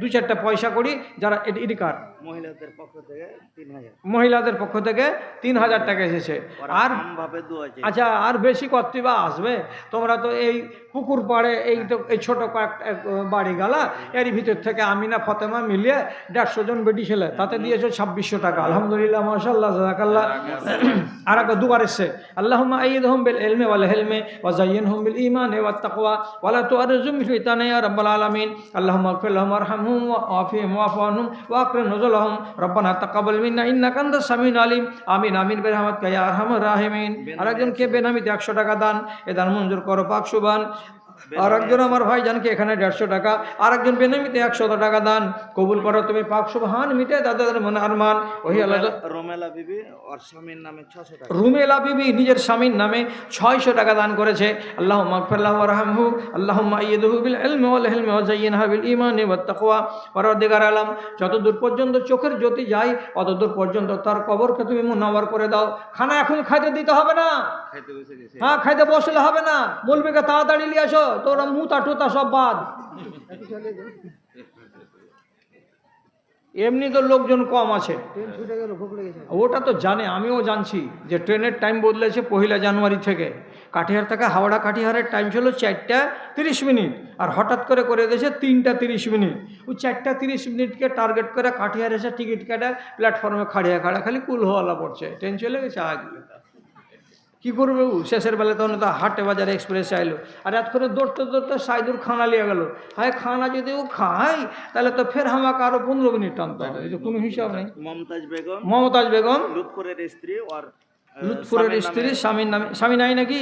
দু চারটা পয়সা করি যারা এটি কার মহিলাদের পক্ষ থেকে তিন হাজার। মহিলাদের পক্ষ থেকে তিন হাজার টাকা এসেছে। আর আচ্ছা আর বেশি কর্তৃ বা আসবে? তোমরা তো এই পুকুর পাড়ে এই তো এই ছোটো কয়েক এক বাড়ি গালা এর ভিতর থেকে আমিনা ফতেমা মিলিয়ে দেড়শো জন বেটি ছেলে তাতে দিয়েছ ছাব্বিশশো টাকা। আলহামদুলিল্লাহ মাশাল্লাহ জাকাল্লাহ আর একটা দুবার এসছে। আল্লাহ আইদ হোম বিল এলমে ওয়াল হেলমে ওয়াজাইন হোম বিল ইমান ওয়া তাকওয়া ওয়ালা তুআরজুম ফিতানা ইয়া রাব্বাল আলামিন। আল্লাহুম্মা আগফির লাহুম ওয়ারহামহুম ওয়াআফিহিম ওয়াফু আনহুম ওয়াকরিম নুজুলাহুম রব্বানা তাকাব্বাল মিন্না ইন্নাকা আনতাস সামিউল আলিম আমিন আমিন কে ইয়া আরহামার রাহিমিন আরেকজনকে বেনামিতে একশো টাকা দান। এ দান মঞ্জুর করো পাক সুবান। আর একজন আমার ভাই জানকে এখানে দেড়শো টাকা আর একজন বেনামিতে একশো টাকা দান। কবুল করো তুমি পাক সুবহান মিটে দাদাদের মনে আরমান। ওহি আল্লাহ রোমেলা বিবি ওর স্বামীর নামে ছশো টাকা। রুমেলা বিবি নিজের স্বামীর নামে ছয়শো টাকা দান করেছে। আল্লাহ মাগফিরাল্লাহু ওয়ারহামহু আল্লাহুম্মা আইয়িদহু বিল ইলমি ওয়াল হিলমি ওয়া যায়্যিনহু বিল ঈমানি ওয়াত তাকওয়া। পরওয়ারদিগার আলম যতদূর পর্যন্ত চোখের জ্যোতি যায় অতদূর পর্যন্ত তার কবরকে তুমি মুনাওয়ার করে দাও। খানা এখন খাইতে দিতে হবে না। খাইতে হ্যাঁ খাইতে বসলে হবে না। বলবে তাড়াতাড়ি নিয়ে আসো। তোরা মুতা টুতা সব বাদ। এমনি তো লোকজন কম আছে। ওটা তো জানে আমিও জানছি যে ট্রেনের টাইম বদলেছে পহিলা জানুয়ারি থেকে। কাঠিহার থেকে হাওড়া কাঠিহারের টাইম ছিল চারটা তিরিশ মিনিট আর হঠাৎ করে করে দিয়েছে তিনটা তিরিশ মিনিট। ওই চারটা তিরিশ মিনিটকে টার্গেট করে কাঠিহার এসে টিকিট কাটা প্ল্যাটফর্মে খাড়িয়া খাড়া খালি কুল হওয়ালা পড়ছে। ট্রেন চলে গেছে আগে। কি করবে ও? শেষের বেলা তখন তো হাটে বাজারে এক্সপ্রেস আইলো। আর এত করে দৌড়তে দৌড়তে সাইদুর খানা লিয়ে গেল। হ্যাঁ খানা যদি ও খায় তাহলে তো ফের আমাকে আরও পনেরো মিনিট টানতে হবে। কোনো হিসাব নেই। মমতাজ বেগম মমতাজ বেগম। লুৎফরের স্ত্রী ওর আহ, লুৎফুরের স্ত্রী স্বামীর নামে স্বামী নাই নাকি?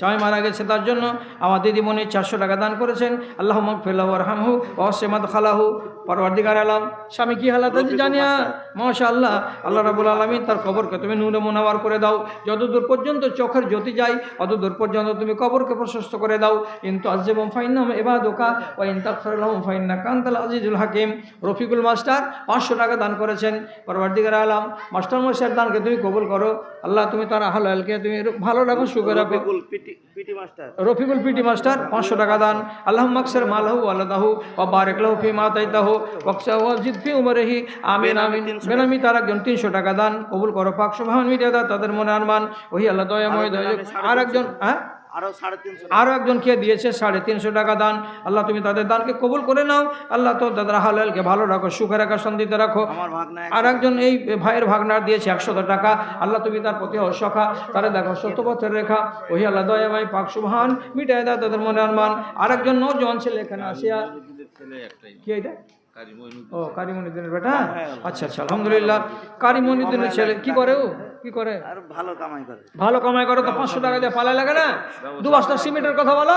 স্বামী মারা গেছে। তার জন্য আমার দিদিমণি চারশো টাকা দান করেছেন। আল্লাহ মকফিল্লাহ রহামহু ওসেমাদ খালাহু পরওয়ার্দিগার আলাম স্বামী কি হালাত আছে জানিয়া? মাশা আল্লাহ আল্লাহ রাবুল আলমী তার কবরকে তুমি নুনে মোনাওয়ার করে দাও। যতদূর পর্যন্ত চোখের জ্যোতি যায় অতদূর পর্যন্ত তুমি কবরকে প্রশস্ত করে দাও। কিন্তু আজেবম ফাইনাম এবার দোকা ও ইন্তাকফরুল্লাহম ফাইন্না কান্তাল আজিজুল হাকিম। রফিকুল মাস্টার পাঁচশো টাকা দান করেছেন। পরওয়ার্দিগার আলাম মাস্টার মশাইয়ের দানকে তুমি কবুল করো। আল্লাহ তুমি তার আহলালকে তুমি ভালো রাখো সুখে রাখো। Rafiqul PT master. পাঁচশো টাকা দান। আল্লাহ মাকসের মালাহু আল্লাহু ও বারেক লাহু ফি মাতাইতাহু ওয়াকসা ওয়াজিদ ফি উমরিহি। আমিন আমিন। বেনামি তার একজন তিনশো টাকা দান। কবুল করো পাক সুবহান মিটিয়া তাদের মনে আনমান ওহি আল্লাহ দয়াময় দয়া। আর একজন হ্যাঁ? আরও একজন কে দিয়েছে সাড়ে তিনশো টাকা দান। আল্লাহ তুমি তাদের দানকে কবুল করে নাও। আল্লাহ তো দাদা হালালকে ভালো রাখো সুখে রাখা শান্তিতে রাখো। আর একজন এই ভাইয়ের ভাগনার দিয়েছে একশত টাকা। আল্লাহ তুমি তার প্রতি অসখা। তারা দেখো সত্যপথের রেখা। ওহি আল্লাহ দয়া ভাই পাক সুবহান। মিটাই দেয় তাদের মনে আনমান আর একজন নজন ছেলে এখানে আসিয়া কি এটা? ও কারিমনিদ্দিনের বেটা? আচ্ছা আচ্ছা আলহামদুলিল্লাহ। কারিমনিদ্দিনের ছেলে কি করে ও? কি করে? আর ভালো কামাই করে। ভালো কামাই করে তো পাঁচশো টাকা দিয়ে পালায় লাগে না? দু বস্তা সিমেন্টের কথা বলো।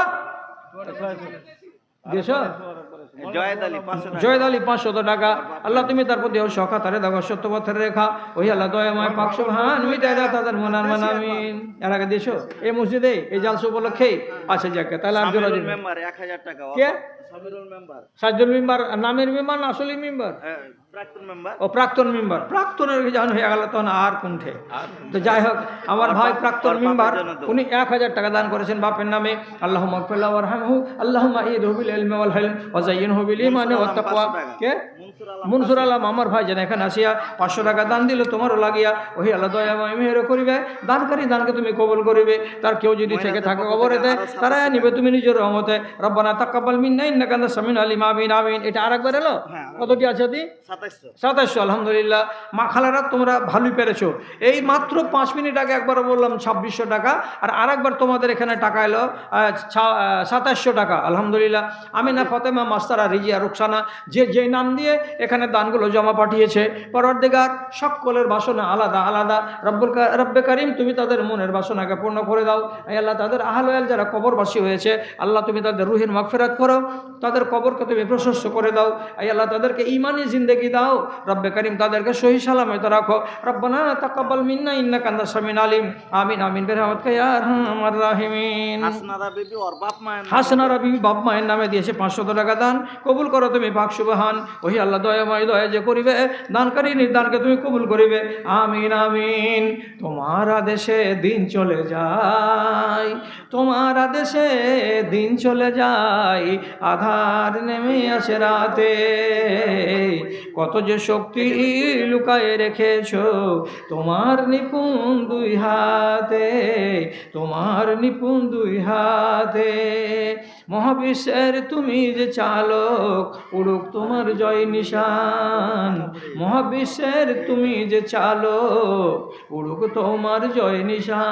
জয়েদ আলী পাঁচশত টাকা। আল্লাহ তুমি তার প্রতি সখা তারে দেখো সত্যপথের রেখা। ওই আল্লাহ দয়াময় পাকশো হান মিটাই দেয় তাদের মনার মানামিন এর আগে দিয়েছ? এই মসজিদে এই জালসা উপলক্ষে আচ্ছা যাকে তাহলে আর জোড়া মেম্বার এক হাজার টাকা কে? সামিরুল মেম্বার। নামের মেম্বার না আসলে হ্যাঁ, মেম্বার ও প্রাক্তন মেম্বার। প্রাক্তনের যখন হয়ে গেল তখন আর কোনঠে তো যাই হোক আমার ভাই প্রাক্তন মেম্বার উনি এক হাজার টাকা দান করেছেন বাপের নামে। আল্লাহ মকফুল্লাহ রহমহু আল্লাহ ঈদ হবিল ইলমে ওয়াল হিলম ওয়াজাইয়িন হবিল ইমানে ওয়াত তাকওয়া। কে? মনসুর আলম আমার ভাই যেন এখানে আসিয়া পাঁচশো টাকা দান দিল তোমারও লাগিয়া ওহি আল্লাহ করিবে। দানকারী দানকে তুমি কবল করিবে। তার কেউ যদি থেকে থাকে কবরেতে তারা নিবে তুমি নিজের রহমতে। রব্বানা তাকাব্বাল মিন্না ইন্নাকা আনতাস সামিউল আলিম আমিন আমিন। এটা আরেকবার এলো? হ্যাঁ। কতটি আছে দি সাতাশশো আলহামদুলিল্লাহ। মা খালারা, তোমরা ভালোই পেরেছ। এই মাত্র পাঁচ মিনিট আগে একবার বললাম ছাব্বিশশো টাকা, আর আরেকবার তোমাদের এখানে টাকা এলো সাতাশশো টাকা, আলহামদুলিল্লাহ। আমিনা, ফতেমা, মাস্তারা, রিজিয়া, রুকসানা, যে যে নাম দিয়ে এখানে দানগুলো জমা পাঠিয়েছে পরর্দেগার সকলের বাসনা আলাদা আলাদা। রব্বুল রব্বে করিম, তুমি তাদের মনের বাসনাকে পূর্ণ করে দাও। আল্লাহ, তাদের আহলাল যারা কবরবাসী হয়েছে, আল্লাহ, তুমি তাদের রুহের মাগফেরাত করো। তাদের কবরকে তুমি প্রশস্ত করে দাও। আল্লাহ, তাদেরকে ইমানি জিন্দগি দাও। রব্বে করিম তাদেরকে সহি সালামত রাখো। রব্বানা তাকাব্বাল মিন্না ইন্নাকা আনতাস সামিউল আলিম। আমিন আমিন। বিরহমাতিকা ইয়া আরহামার রাহিমিন। হাসনারা বিবি ওর বাপ মায়ের নাম। হাসনা রবি বাপ মায়ের নামে দিয়েছে পাঁচশত টাকা দান। কবুল করো তুমি পাক সুবাহান। ওহি আল্লাহ দয়াময় দয়া যে করিবে। দানকারী নির্দানকে তুমি কবুল করিবে। আমিন আমিন। তোমার আদেশে দিন চলে যায়। তোমার আদেশে দিন চলে যায়। আধার নেমে আসে রাতে। কত যে শক্তি লুকায়ে রেখেছ? তোমার নিপুণ দুই হাতে, তোমার নিপুণ দুই হাতে। মহাবিশ্বের তুমি যে চালক, উড়ুক তোমার জয় নিশান। মহাবিশ্বের তুমি যে চালক, উড়ুক তোমার জয় নিশান।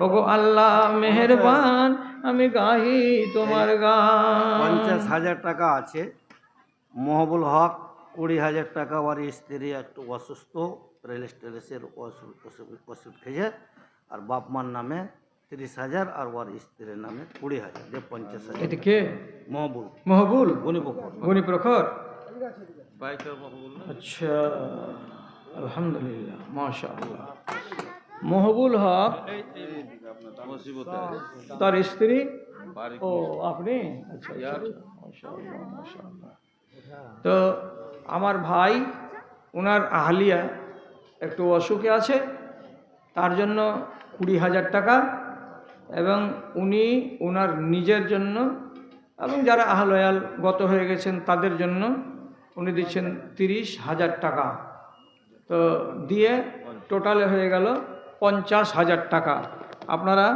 ওগো আল্লাহ মেহেরবান, আমি গাহি তোমার গান। পঞ্চাশ হাজার টাকা আছে। মহবুল হক কুড়ি হাজার টাকা ওর স্ত্রী একটু অসুস্থ রেল স্টেশনের ওষুধ খেয়েছে। আর বাপ মার নামে তিরিশ হাজার আর ওর স্ত্রীর নামে কুড়ি হাজার যে পঞ্চাশ হাজার এটা কে? মহবুল। মহবুল? গণিপক্ষর গনি আচ্ছা আলহামদুলিল্লাহ মাশা আল্লাহ মহবুল হক তার স্ত্রী? ও আপনি? আচ্ছা আচ্ছা, আচ্ছা। মাশাআল্লাহ, মাশাআল্লাহ। তো আমার ভাই ওনার আহলিয়া একটু অসুখে আছে, তার জন্য কুড়ি হাজার টাকা এবং উনি ওনার নিজের জন্য এবং যারা আহলয়াল গত হয়ে গেছেন তাদের জন্য উনি দিচ্ছেন তিরিশ হাজার টাকা। তো দিয়ে টোটালে হয়ে গেল পঞ্চাশ হাজার টাকা। আপনারা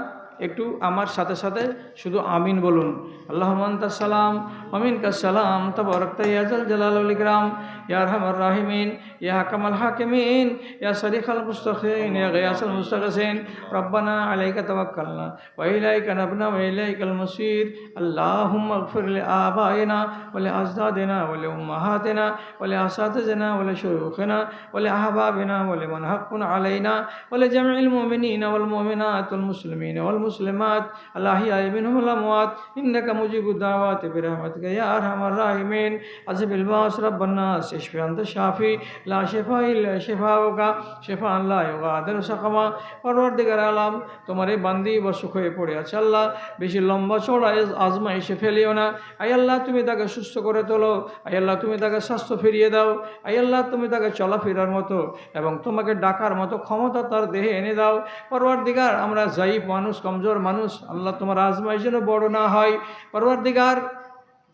একটু আমার সাথে সাথে শুধু আমিন বলুন। আল্লাহ সালাম আমিন কাসালাম তবরক্ত ইয়াজাল জালাল ইকরাম, ইয়া রহমার রাহিমিন, ইয়া হাকামাল হাকিমিন, ইয়া শরীফাল মুস্তাকিন ইয়া গিয়াসাল মুস্তাকিন রব্বানা আলাইকা তাওয়াক্কালনা, ওয়া ইলাইকা নাবনা, ওয়া ইলাইকাল মাসির। আল্লাহুম্মা ইগফির লি আবাইনা, ওয়া লি আজদাদিনা, ওয়া লি উম্মাহাতিনা, ওয়া লি আসাতিজিনা, ওয়া লি শুয়ুখিনা, ওয়া লি আহবাবিনা, ওয়া লিমান হাক্কুন আলাইনা, ওয়া লি জামি'il মুমিনিনা ওয়াল মুমিনাত ওয়াল মুসলিমিনা ওয়াল মুসলিমাত আল-আহইয়া'i মিনহুম ওয়াল আমওয়াত ইন্নাকা মুজিবুদ দাওয়াতি বিরহমাতিকা ইয়া আরহামার রাহিমিন আযবিল বাস, রাব্বান নাস, ইশফি আনতা শাফি, লা শিফা ইল্লা শিফাউকা, শিফাআন লা ইউগাদিরু সাকামা পরওয়ারদিগার আলাম, তোমার এই বান্দি বসুখ হয়ে পড়ে আছে আল্লাহ, বেশি লম্বা চড়া আজমা এসে ফেলিও না। আই আল্লাহ, তুমি তাকে সুস্থ করে তোলো। আই আল্লাহ, তুমি তাকে স্বাস্থ্য ফিরিয়ে দাও। আই আল্লাহ, তুমি তাকে চলাফেরার মতো এবং তোমাকে ডাকার মতো ক্ষমতা তার দেহে এনে দাও। পরওয়ার দিগার আমরা জাইফ মানুষ কমজোর মানুষ, আল্লাহ তোমার আজমাই যেন বড় না হয়। পরওয়ার দিগার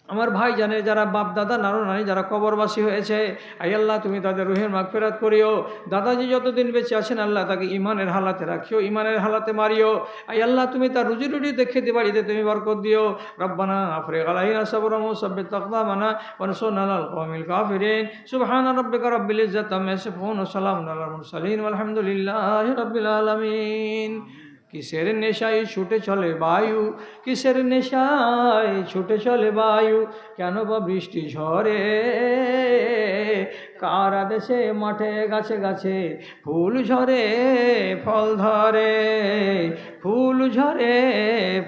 আমার ভাই জানে, যারা বাপ, দাদা, নানু, নানি যারা কবরবাসী হয়েছে আই আল্লাহ, তুমি তাদের রুহের মাগফেরাত করিও। দাদাজি যতদিন বেঁচে আছেন, আল্লাহ তাকে ইমানের হালাতে রাখিও, ইমানের হালাতে মারিও। আই আল্লাহ, তুমি তার রুজি রুটিতে খেতে বাড়িতে তুমি বরকত দিও। রব্বানা আফরে আলাইনা সাবরম সাব্বিত তাকদামানা ওয়ানসুরনা আলাল কওমিল কাফিরিন। সুবহান রাব্বিকা রাব্বিল ইজ্জাতি আম্মা ইয়াসিফুন ওয়া সালামুন রাব্বিল কিসের নেশায় ছুটে চলে বায়ু? কিসের নেশায় ছুটে চলে বায়ু? কেন বা বৃষ্টি ঝরে? কার আদেশে মাঠে গাছে গাছে ফুল ঝরে, ফল ধরে? ফুল ঝরে,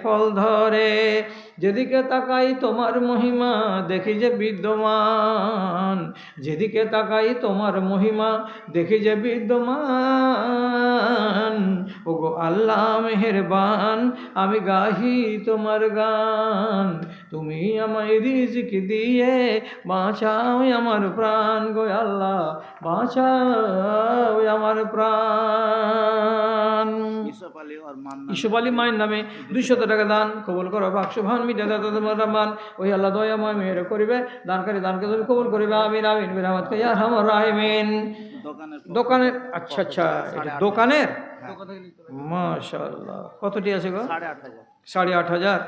ফল ধরে। যেদিকে তাকাই তোমার মহিমা, দেখি যে বিদ্যমান। যেদিকে তাকাই তোমার মহিমা, দেখি যে বিদ্যমান। ওগো আল্লাহ মেহেরবান, আমি গাহি তোমার গান। তুমি আমায় রিজিক দিয়ে বাঁচাও আমার প্রাণ গো আল্লাহ, বাঁচাও আমার প্রাণ। ইসুফ আলী মায়ের নামে দুইশত টাকা দান কবল করো বাক্স ভান দাদা তোমার রহমান। ওই আল্লাহ দয়াময় মেয়ের করিবে দানকারী দানকে তুমি কবল করিবে আমিন আমিন বিরামত ইয়ার হামর রাহিমিন। দোকানের আচ্ছা আচ্ছা দোকানের? মাশাআল্লাহ। কতটি আছে গো? সাড়ে আট হাজার সাড়ে আট হাজার।